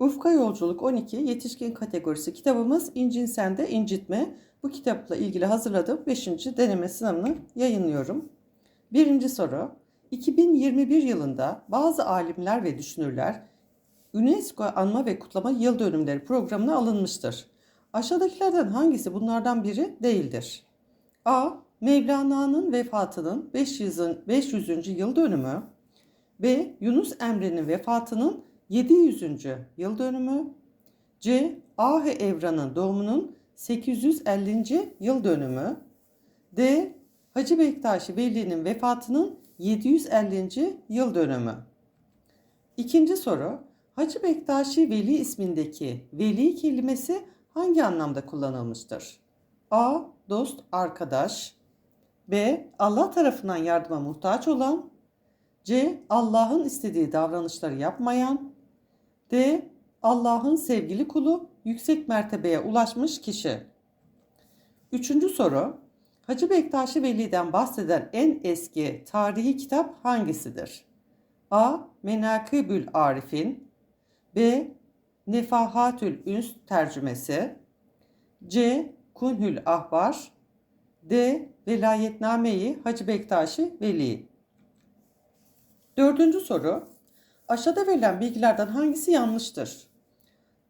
Ufka Yolculuk 12 yetişkin kategorisi kitabımız İncin Sende İncitme. Bu kitapla ilgili hazırladığım 5. deneme sınavını yayınlıyorum. Birinci soru. 2021 yılında bazı alimler ve düşünürler UNESCO Anma ve Kutlama Yıl Dönümleri programına alınmıştır. Aşağıdakilerden hangisi bunlardan biri değildir? A. Mevlana'nın vefatının 500. 500. yıl dönümü. B. Yunus Emre'nin vefatının 700. yıl dönümü. C. Ahe Evran'ın doğumunun 850. yıl dönümü. D. Hacı Bektaşi Veli'nin vefatının 750. yıl dönümü. İkinci soru. Hacı Bektaşi Veli ismindeki veli kelimesi hangi anlamda kullanılmıştır? A. Dost, arkadaş. B. Allah tarafından yardıma muhtaç olan. C. Allah'ın istediği davranışları yapmayan. D. Allah'ın sevgili kulu, yüksek mertebeye ulaşmış kişi. Üçüncü soru. Hacı Bektaşi Veli'den bahseden en eski tarihi kitap hangisidir? A. Menakibül Arif'in B. Nefahatül Üns tercümesi C. Kunhül Ahbar D. Velayetname-i Hacı Bektaşi Veli Dördüncü soru. Aşağıda verilen bilgilerden hangisi yanlıştır?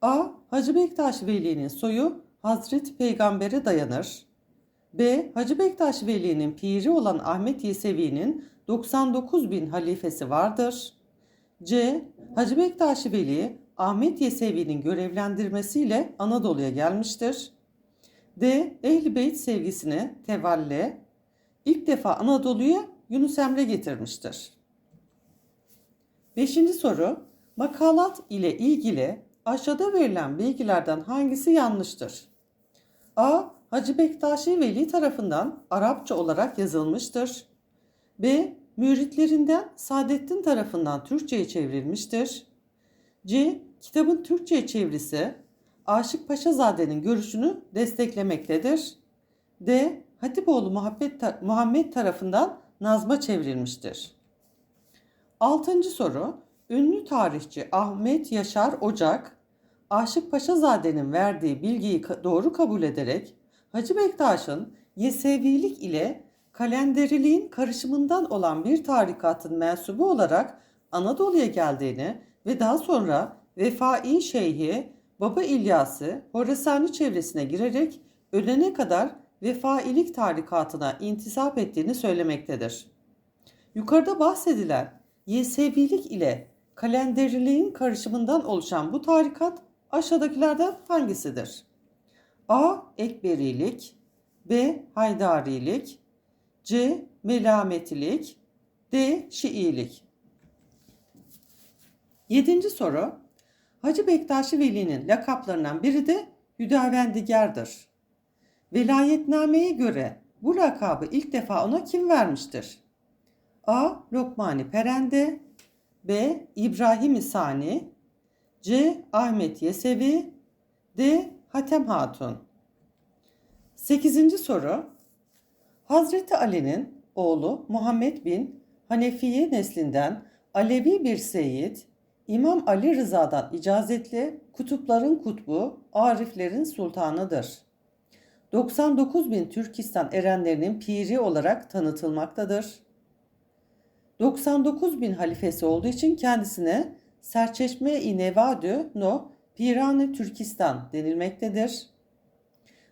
A. Hacı Bektaş Veli'nin soyu Hazreti Peygamber'e dayanır. B. Hacı Bektaş Veli'nin piri olan Ahmet Yesevi'nin 99 bin halifesi vardır. C. Hacı Bektaş Veli Ahmet Yesevi'nin görevlendirmesiyle Anadolu'ya gelmiştir. D. Ehl-i Beyt sevgisini tevalle ilk defa Anadolu'ya Yunus Emre getirmiştir. Beşinci soru. Makalat ile ilgili aşağıda verilen bilgilerden hangisi yanlıştır? A. Hacı Bektaşi Veli tarafından Arapça olarak yazılmıştır. B. Müritlerinden Saadettin tarafından Türkçe'ye çevrilmiştir. C. Kitabın Türkçe'ye çevirisi Aşık Paşazade'nin görüşünü desteklemektedir. D. Hatipoğlu Muhammed tarafından nazma çevrilmiştir. Altıncı soru. Ünlü tarihçi Ahmet Yaşar Ocak, Aşık Paşazade'nin verdiği bilgiyi doğru kabul ederek Hacı Bektaş'ın Yesevilik ile kalenderiliğin karışımından olan bir tarikatın mensubu olarak Anadolu'ya geldiğini ve daha sonra Vefai Şeyhi Baba İlyas'ı Horasani çevresine girerek ölene kadar vefailik tarikatına intisap ettiğini söylemektedir. Yukarıda bahsedilen Yesevilik ile kalenderiliğin karışımından oluşan bu tarikat aşağıdakilerden hangisidir? A. Ekberilik B. Haydarilik C. Melametilik D. Şiilik Yedinci soru. Hacı Bektaşi Veli'nin lakaplarından biri de Hüdavendigar'dır. Velayetnameye göre bu lakabı ilk defa ona kim vermiştir? A. Lokmani Perende B. İbrahim Sani C. Ahmet Yesevi D. Hatem Hatun 8. soru Hazreti Ali'nin oğlu Muhammed bin Hanefiye neslinden Alevi bir seyit, İmam Ali Rıza'dan icazetli kutupların kutbu, ariflerin sultanıdır. 99 bin Türkistan erenlerinin piri olarak tanıtılmaktadır. 99 bin halifesi olduğu için kendisine Serçeşme-i Nevadü no Piranı Türkistan denilmektedir.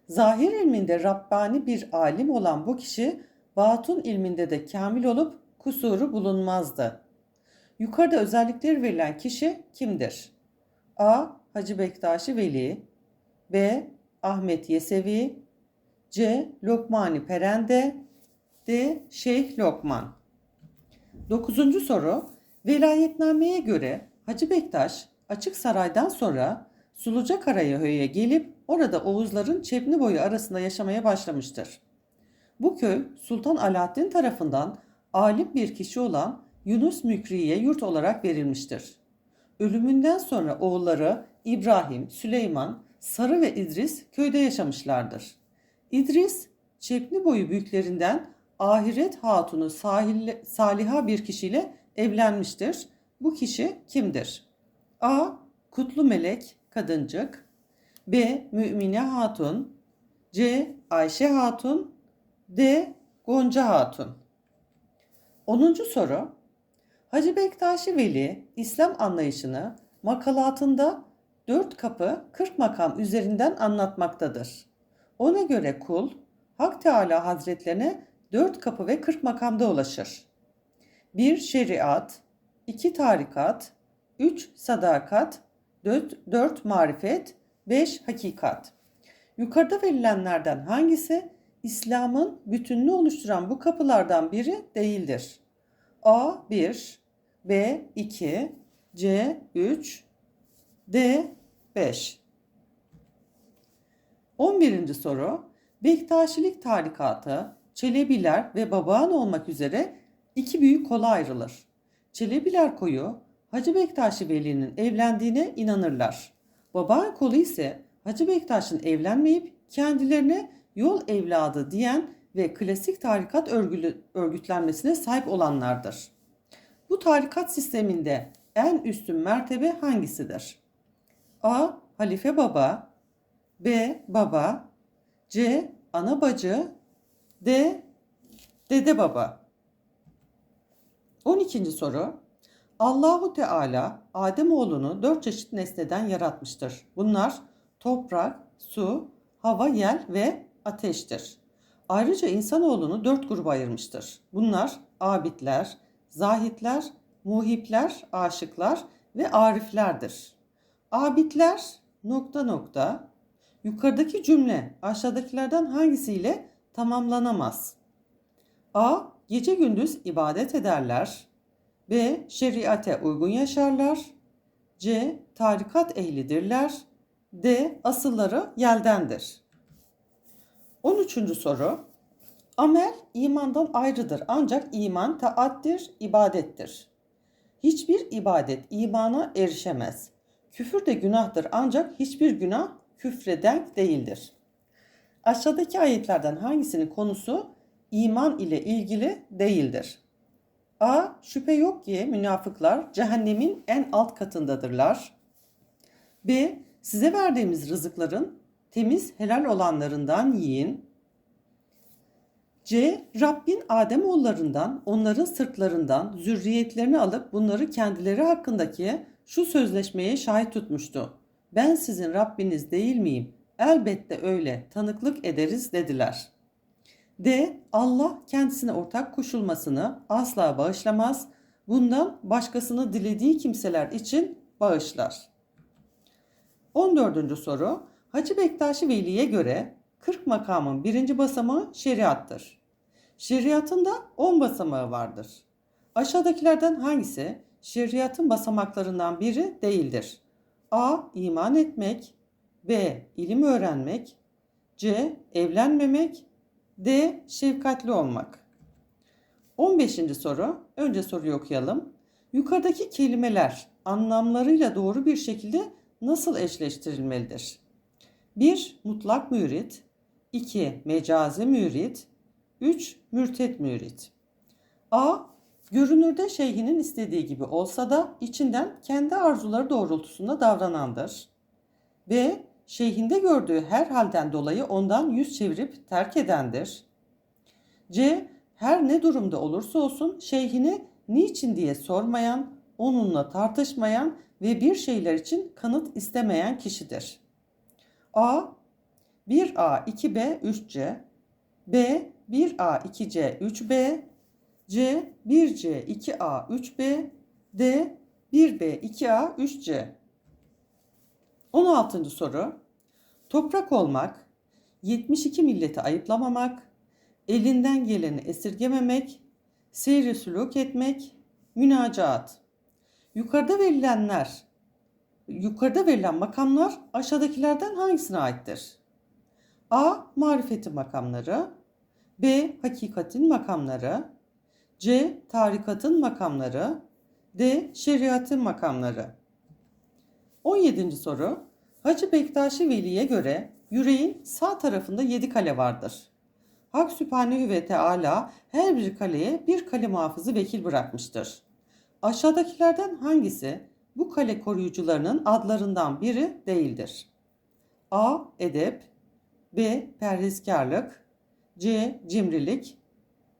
Zahir ilminde Rabbani bir alim olan bu kişi batun ilminde de kamil olup kusuru bulunmazdı. Yukarıda özellikleri verilen kişi kimdir? A. Hacı Bektaşi Veli B. Ahmet Yesevi C. Lokmani Perende D. Şeyh Lokman 9. soru Velayetnameye göre Hacı Bektaş Açık Saray'dan sonra Suluca Karayahöy'e gelip orada Oğuzların Çepni boyu arasında yaşamaya başlamıştır. Bu köy Sultan Alaaddin tarafından alim bir kişi olan Yunus Mükri'ye yurt olarak verilmiştir. Ölümünden sonra oğulları İbrahim, Süleyman, Sarı ve İdris köyde yaşamışlardır. İdris, Çepni boyu büyüklerinden Ahiret Hatunu sahil, saliha bir kişiyle evlenmiştir. Bu kişi kimdir? A. Kutlu Melek Kadıncık B. Mümine Hatun C. Ayşe Hatun D. Gonca Hatun 10. soru Hacı Bektaşi Veli İslam anlayışını makalatında dört kapı 40 makam üzerinden anlatmaktadır. Ona göre kul Hak Teala Hazretlerine dört kapı ve 40 makamda ulaşır. 1 şeriat, 2 tarikat, 3 sadakat, 4, 4 marifet, 5 hakikat. Yukarıda verilenlerden hangisi İslam'ın bütününü oluşturan bu kapılardan biri değildir? A 1, B 2, C 3, D 5. 11. soru. Bektaşilik tarikatı Çelebiler ve Babaan olmak üzere iki büyük kola ayrılır. Çelebiler koyu Hacı Bektaşi Veli'nin evlendiğine inanırlar. Babaan kolu ise Hacı Bektaş'ın evlenmeyip kendilerine yol evladı diyen ve klasik tarikat örgülü, örgütlenmesine sahip olanlardır. Bu tarikat sisteminde en üstün mertebe hangisidir? A. Halife Baba B. Baba C. Ana bacı D. Dede Baba 12. soru Allahu Teala Adem oğlunu dört çeşit nesneden yaratmıştır. Bunlar toprak, su, hava, yel ve ateştir. Ayrıca insanoğlunu dört gruba ayırmıştır. Bunlar abidler, zahitler, muhipler, aşıklar ve ariflerdir. Abidler nokta nokta yukarıdaki cümle aşağıdakilerden hangisiyle tamamlanamaz? A. Gece gündüz ibadet ederler. B. Şeriate uygun yaşarlar. C. Tarikat ehlidirler. D. Asılları yeldendir. 13. soru. Amel imandan ayrıdır ancak iman taattir, ibadettir. Hiçbir ibadet imana erişemez. Küfür de günahtır ancak hiçbir günah küfre denk değildir. Aşağıdaki ayetlerden hangisinin konusu iman ile ilgili değildir? A. Şüphe yok ki münafıklar cehennemin en alt katındadırlar. B. Size verdiğimiz rızıkların temiz helal olanlarından yiyin. C. Rabbin Adem oğullarından, onların sırtlarından zürriyetlerini alıp bunları kendileri hakkındaki şu sözleşmeye şahit tutmuştu. Ben sizin Rabbiniz değil miyim? Elbette öyle, tanıklık ederiz dediler. D. Allah kendisine ortak koşulmasını asla bağışlamaz. Bundan başkasını dilediği kimseler için bağışlar. 14. soru. Hacı Bektaşi Veli'ye göre 40 makamın birinci basamağı şeriattır. Şeriatın da 10 basamağı vardır. Aşağıdakilerden hangisi şeriatın basamaklarından biri değildir? A. iman etmek B. ilim öğrenmek C. Evlenmemek D. Şefkatli olmak 15. soru. Önce soruyu okuyalım. Yukarıdaki kelimeler anlamlarıyla doğru bir şekilde nasıl eşleştirilmelidir? 1. Mutlak mürit 2. Mecazi mürit 3. Mürtet mürit A. Görünürde şeyhinin istediği gibi olsa da içinden kendi arzuları doğrultusunda davranandır. B. Şeyhinde gördüğü her halden dolayı ondan yüz çevirip terk edendir. C. Her ne durumda olursa olsun şeyhini niçin diye sormayan, onunla tartışmayan ve bir şeyler için kanıt istemeyen kişidir. A. 1A, 2B, 3C B. 1A, 2C, 3B C 1C 2A 3B D 1B 2A 3C 16. soru Toprak olmak, 72 milleti ayıplamamak, elinden geleni esirgememek, seyri sülük etmek, münacaat. Yukarıda verilenler, yukarıda verilen makamlar aşağıdakilerden hangisine aittir? A. Marifetin makamları B. Hakikatin makamları C. Tarikatın makamları D. Şeriatın makamları 17. soru Hacı Bektaşi Veli'ye göre yüreğin sağ tarafında 7 kale vardır. Hak Sübhanehu ve Teala her bir kaleye bir kale muhafızı vekil bırakmıştır. Aşağıdakilerden hangisi bu kale koruyucularının adlarından biri değildir? A. Edep B. Perhizkarlık C. Cimrilik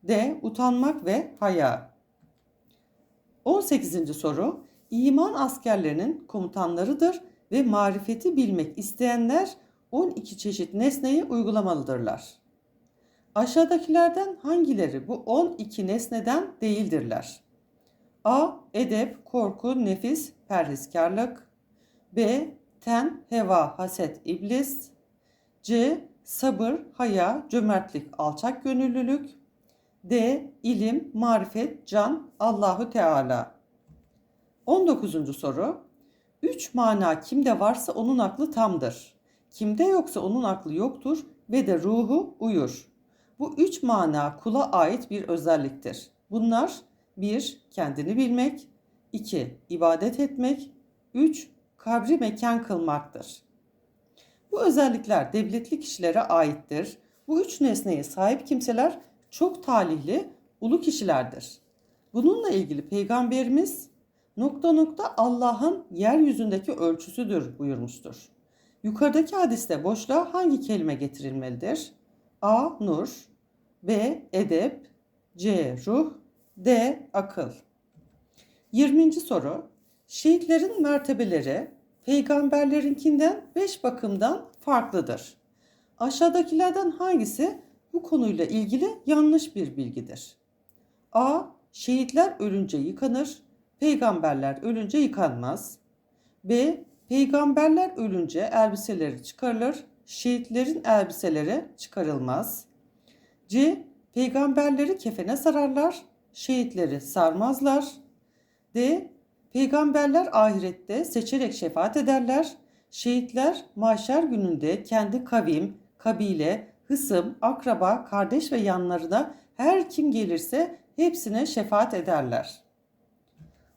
D. Utanmak ve haya 18. soru İman askerlerinin komutanlarıdır ve marifeti bilmek isteyenler 12 çeşit nesneyi uygulamalıdırlar. Aşağıdakilerden hangileri bu 12 nesneden değildirler? A. Edep, korku, nefis, perhizkarlık. B. Ten, heva, haset, iblis. C. Sabır, haya, cömertlik, alçak gönüllülük. D. İlim, marifet, can, Allahu Teala. 19. soru. Üç mana kimde varsa onun aklı tamdır. Kimde yoksa onun aklı yoktur ve de ruhu uyur. Bu üç mana kula ait bir özelliktir. Bunlar 1. Kendini bilmek 2. ibadet etmek 3. Kabri mekan kılmaktır. Bu özellikler devletli kişilere aittir. Bu üç nesneye sahip kimseler çok talihli, ulu kişilerdir. Bununla ilgili Peygamberimiz nokta nokta Allah'ın yeryüzündeki ölçüsüdür buyurmuştur. Yukarıdaki hadiste boşluğa hangi kelime getirilmelidir? A. Nur B. Edep C. Ruh D. Akıl 20. soru Şehitlerin mertebeleri peygamberlerinkinden beş bakımdan farklıdır. Aşağıdakilerden hangisi bu konuyla ilgili yanlış bir bilgidir? A. Şehitler ölünce yıkanır, peygamberler ölünce yıkanmaz. B. Peygamberler ölünce elbiseleri çıkarılır, şehitlerin elbiseleri çıkarılmaz. C. Peygamberleri kefene sararlar, şehitleri sarmazlar. D. Peygamberler ahirette seçerek şefaat ederler. Şehitler mahşer gününde kendi kavim, kabile, hısım, akraba, kardeş ve yanlarına her kim gelirse hepsine şefaat ederler.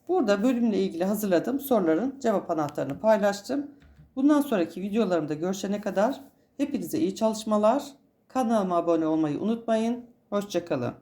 Burada bölümle ilgili hazırladığım soruların cevap anahtarını paylaştım. Bundan sonraki videolarımda görüşene kadar hepinize iyi çalışmalar. Kanalıma abone olmayı unutmayın. Hoşçakalın.